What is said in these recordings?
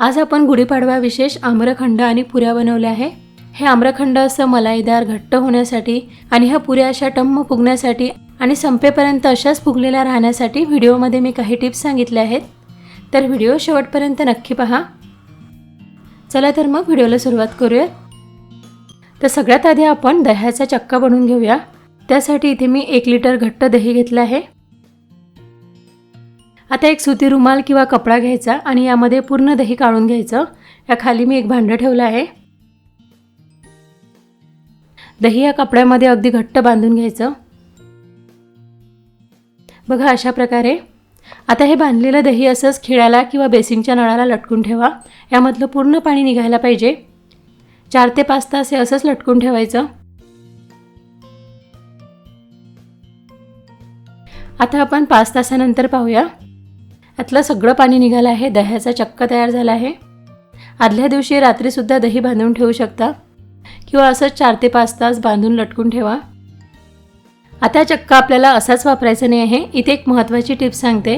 आज आपण गुढीपाडवा विशेष आम्रखंड आणि पुऱ्या बनवल्या आहे. हे आम्रखंड असं मलाईदार घट्ट होण्यासाठी आणि ह्या पुऱ्या अशा टम्म फुगण्यासाठी आणि संपेपर्यंत अशाच फुगलेल्या राहण्यासाठी व्हिडिओमध्ये मी काही टिप्स सांगितल्या आहेत. तर व्हिडिओ शेवटपर्यंत नक्की पहा. चला तर मग व्हिडिओला सुरुवात करूयात. तर सगळ्यात आधी आपण दह्याचा चक्का बनवून घेऊया. त्यासाठी इथे मी एक लिटर घट्ट दही घेतलं आहे. आता एक सुती रुमाल किंवा कपडा घ्यायचा आणि यामध्ये पूर्ण दही काढून घ्यायचं. या खाली मी एक भांडं ठेवलं आहे. दही या कपड्यामध्ये अगदी घट्ट बांधून घ्यायचं. बघा अशा प्रकारे. आता हे बांधलेलं दही असंच खिळ्याला किंवा बेसिनच्या नळाला लटकून ठेवा. यामधलं पूर्ण पाणी निघायला पाहिजे. चार ते पाच तास हे असंच लटकून ठेवायचं. आता आपण पाच तासानंतर पाहूया. यातलं सगळं पाणी निघालं आहे दह्याचा चक्क तयार झाला आहे. आदल्या दिवशी रात्रीसुद्धा दही बांधून ठेवू शकता. किंवा असंच चार ते पाच तास बांधून लटकून ठेवा. आता चक्का आपल्याला असाच वापरायचा नाही आहे इथे एक महत्त्वाची टिप सांगते.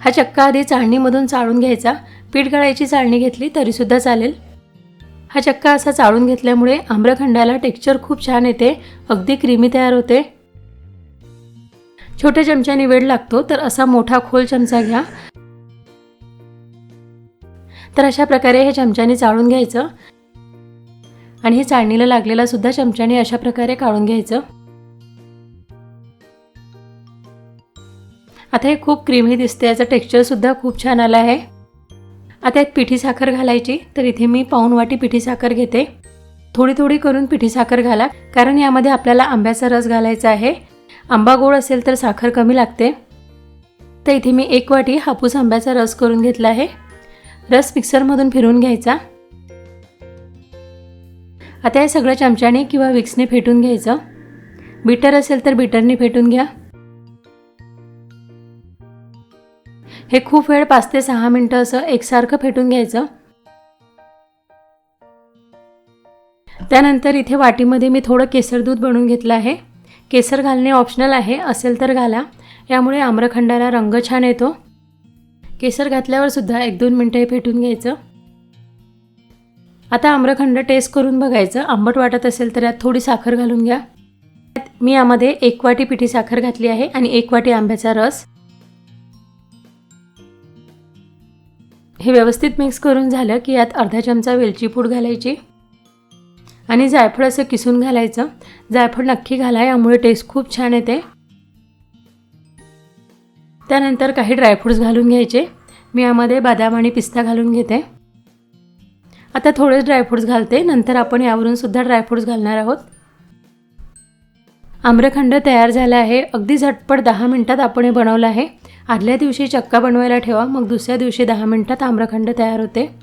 हा चक्का आधी चाळणीमधून चाळून घ्यायचा. पीठ गळायची चाळणी घेतली तरीसुद्धा चालेल. हा चक्का असा चाळून घेतल्यामुळे आम्रखंडाला टेक्स्चर खूप छान येते अगदी क्रीमी तयार होते. छोट्या चमच्याने वेळ लागतो तर असा मोठा खोल चमचा घ्या. तर अशा प्रकारे हे चमच्याने चाळून घ्यायचं. आणि हे चाळणीला लागलेला सुद्धा चमच्याने अशा प्रकारे काढून घ्यायचं. आता हे खूप क्रीमी दिसते याचं टेक्स्चरसुद्धा खूप छान आलं आहे. आता एक पिठी साखर घालायची तर इथे मी पाऊन वाटी पिठी साखर घेते. थोडी थोडी करून पिठी साखर घाला कारण यामध्ये आपल्याला आंब्याचा रस घालायचा आहे. आंबा गोड असेल तर साखर कमी लागते. तर इथे मी एक वाटी हापूस आंब्याचा रस करून घेतला आहे. रस मिक्सरमधून फिरून घ्यायचा. आता हे सगळं चमच्याने किंवा विक्सने फेटून घ्यायचं. बीटर असेल तर बीटरने फेटून घ्या. हे खूप वेळ पाच ते सहा मिनटं असं एकसारखं फेटून घ्यायचं. त्यानंतर इथे वाटीमध्ये मी थोडं केसर दूध बनवून घेतलं आहे. केसर घालणे ऑप्शनल आहे असेल तर घाला. यामुळे आम्रखंडाला रंग छान येतो. केसर घातल्यावर सुद्धा एक दोन मिनटं हे फेटून घ्यायचं. आता आम्रखंड टेस्ट करून बघायचं. आंबट वाटत असेल तर यात थोडी साखर घालून घ्या. मी यामध्ये एक वाटी पिठी साखर घातली आहे आणि एक वाटी आंब्याचा रस. हे व्यवस्थित मिक्स करून झालं की यात अर्धा चमचा वेलची पूड घालायची. आणि जायफळ असं किसून घालायचं. जायफळ नक्की घाला यामुळे टेस्ट खूप छान येते. त्यानंतर काही ड्रायफ्रूट्स घालून घ्यायचे. मी यामध्ये बदाम आणि पिस्ता घालून घेते. आता थोडेच ड्रायफ्रूट्स घालते. नंतर आपण यावरून सुद्धा ड्रायफ्रूट्स घालणार आहोत. आम्रखंड तयार झाला आहे. अगदी झटपट दहा मिनटात आपण हे बनवलं आहे. आदल्या दिवशी चक्का बनवायला ठेवा मग दुसऱ्या दिवशी दहा मिनटात आम्रखंड तयार होते.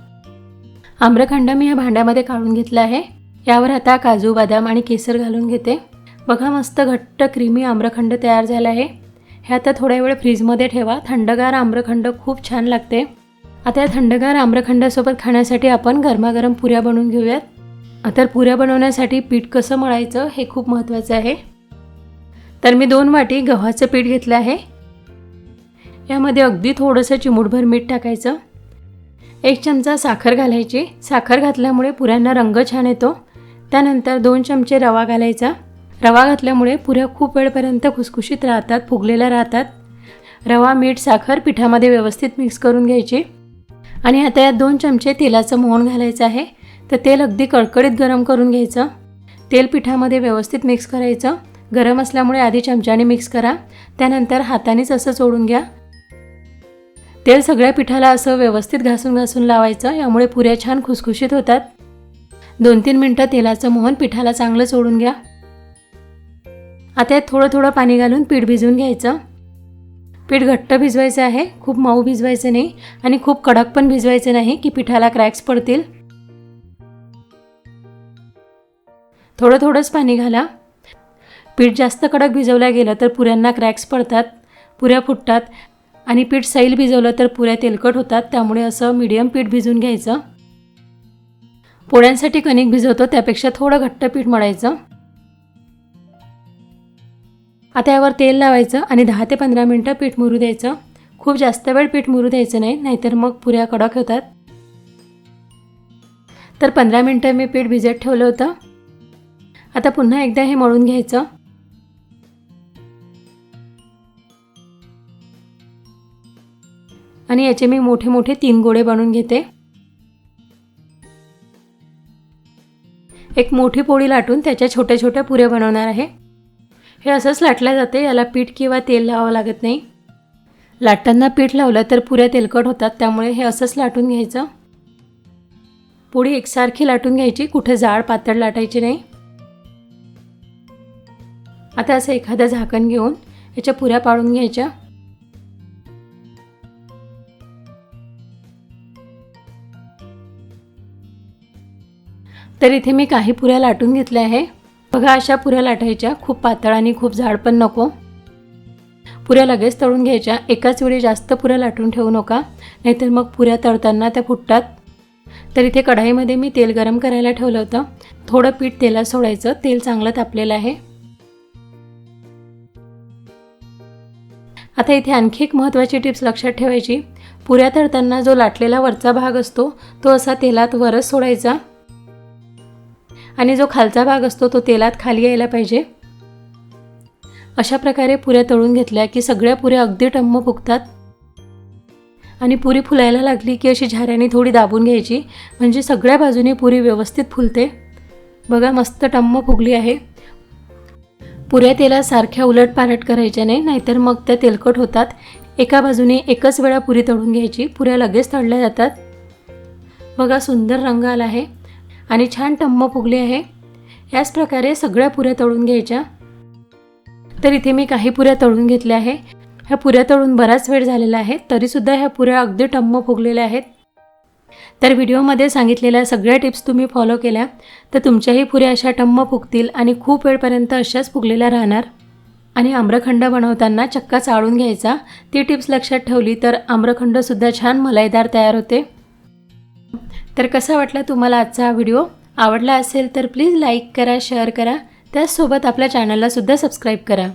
आम्रखंड मी या भांड्यामध्ये काढून घेतला आहे. यावर आता काजू बदाम आणि केसर घालून घेते. बघा मस्त घट्ट क्रीमी आम्रखंड तयार झाला आहे. हे आता थोड्या वेळ फ्रीजमध्ये ठेवा. थंडगार आम्रखंड खूप छान लागते. आता या थंडगार आम्रखंडासोबत खाण्यासाठी आपण गरमागरम पुऱ्या बनवून घेऊयात. तर पुऱ्या बनवण्यासाठी पीठ कसं मळायचं हे खूप महत्त्वाचं आहे. तर मी दोन वाटी गव्हाचं पीठ घेतलं आहे. यामध्ये अगदी थोडंसं चिमूटभर मीठ टाकायचं. एक चमचा साखर घालायची. साखर घातल्यामुळे पुऱ्यांना रंग छान येतो. त्यानंतर दोन चमचे रवा घालायचा. रवा घातल्यामुळे पुऱ्या खूप वेळपर्यंत खुसखुशीत राहतात फुगलेल्या राहतात. रवा मीठ साखर पिठामध्ये व्यवस्थित मिक्स करून घ्यायची. आणि आता यात दोन चमचे तेलाचं मोहन घालायचं आहे. तर तेल अगदी कडकडीत गरम करून घ्यायचं. तेल पिठामध्ये व्यवस्थित मिक्स करायचं. गरम असल्यामुळे आधी चमच्याने मिक्स करा. त्यानंतर हातानेच असं चोडून घ्या. तेल सगळ्या पिठाला असं व्यवस्थित घासून घासून लावायचं. यामुळे पुऱ्या छान खुसखुशीत होतात. दोन तीन मिनटं तेलाचं मोहन पिठाला चांगलं सोडून घ्या. आता थोडं थोडं पाणी घालून पीठ भिजवून घ्यायचं. पीठ घट्ट भिजवायचं आहे खूप मऊ भिजवायचं नाही आणि खूप कडक पण भिजवायचं नाही की पिठाला क्रॅक्स पडतील. थोडं थोडंच पाणी घाला. पीठ जास्त कडक भिजवलं गेलं तर पुऱ्यांना क्रॅक्स पडतात पुऱ्या फुटतात आणि पीठ सैल भिजवलं तर पुऱ्या तेलकट होतात त्यामुळे असं मीडियम पीठ भिजवून घ्यायचं. पोळ्यांसाठी कणिक भिजवतो त्यापेक्षा थोडं घट्ट पीठ मळायचं. आता यावर तेल लावायचं आणि दहा ते पंधरा मिनटं पीठ मुरू द्यायचं. खूप जास्त वेळ पीठ मुरू द्यायचं नाही नाहीतर मग पुऱ्या कडक होतात. तर पंधरा मिनटं मी पीठ भिजत ठेवलं होतं. आता पुन्हा एकदा हे मळून घ्यायचं. आणि याचे मी मोठे मोठे तीन गोळे बनवून घेते. एक मोठी पोळी लाटून त्याच्या छोट्या छोट्या पुऱ्या बनवणार आहे. हे असंच लाटल्या जाते याला पीठ किंवा तेल लावावं लागत नाही. लाटताना पीठ लावलं तर पुऱ्या तेलकट होतात त्यामुळे हे असंच लाटून घ्यायचं. पोळी एकसारखी लाटून घ्यायची कुठे जाड पातळ लाटायची नाही. आता असं एखादं झाकण घेऊन याच्या पुऱ्या पाडून घ्यायच्या. तर इथे मी काही पुऱ्या लाटून घेतल्या आहे. बघा अशा पुऱ्या लाटायच्या. खूप पातळ आणि खूप जाड पण नको. पुऱ्या लगेच तळून घ्यायच्या. एकाच वेळी जास्त पुऱ्या लाटून ठेवू नका. नाहीतर मग पुऱ्या तळताना त्या फुटतात. तर इथे कढाईमध्ये मी तेल गरम करायला ठेवलं होतं. थोडं पीठ तेलात सोडायचं. तेल चांगलं तापलेलं आहे. आता इथे आणखी एक महत्त्वाची टिप्स लक्षात ठेवायची. पुऱ्या तळताना जो लाटलेला वरचा भाग असतो तो असा तेलात वरच सोडायचा. आणि जो खालचा भाग असतो तो तेलात खाली यायला पाहिजे. अशा प्रकारे पुऱ्या तळून घेतल्या की सगळ्या पुऱ्या अगदी टम्म फुगतात. आणि पुरी फुलायला लागली की अशी झाऱ्याने थोडी दाबून घ्यायची म्हणजे सगळ्या बाजूने पुरी व्यवस्थित फुलते. बघा मस्त टम्म फुगली आहे. पुऱ्या तेला सारख्या उलट पालट करायच्या नाही नाहीतर मग त्या तेलकट होतात. एका बाजूने एकच वेळा पुरी तळून घ्यायची पुऱ्या लगेच तळल्या जातात. बघा सुंदर रंग आला आहे. आणि छान टम्म फुगली आहे. याच प्रकारे सगळ्या पुऱ्या तळून घ्यायच्या. तर इथे मी काही पुऱ्या तळून घेतल्या आहे. ह्या पुऱ्या तळून बराच वेळ झालेला आहे तरीसुद्धा ह्या पुऱ्या अगदी टम्म फुगलेल्या आहेत. तर व्हिडिओमध्ये सांगितलेल्या सगळ्या टिप्स तुम्ही फॉलो केल्या तर तुमच्याही पुऱ्या अशा टम्म फुगतील आणि खूप वेळपर्यंत अशाच फुगलेल्या राहणार. आणि आम्रखंड बनवताना चक्का चाळून घ्यायचा ती टिप्स लक्षात ठेवली तर आम्रखंडसुद्धा छान मलाईदार तयार होते. तर कसा वाटला तुम्हाला आजचा हा व्हिडिओ? आवडला असेल तर प्लीज लाईक करा शेअर करा. त्याचसोबत आपल्या चॅनललासुद्धा सबस्क्राईब करा.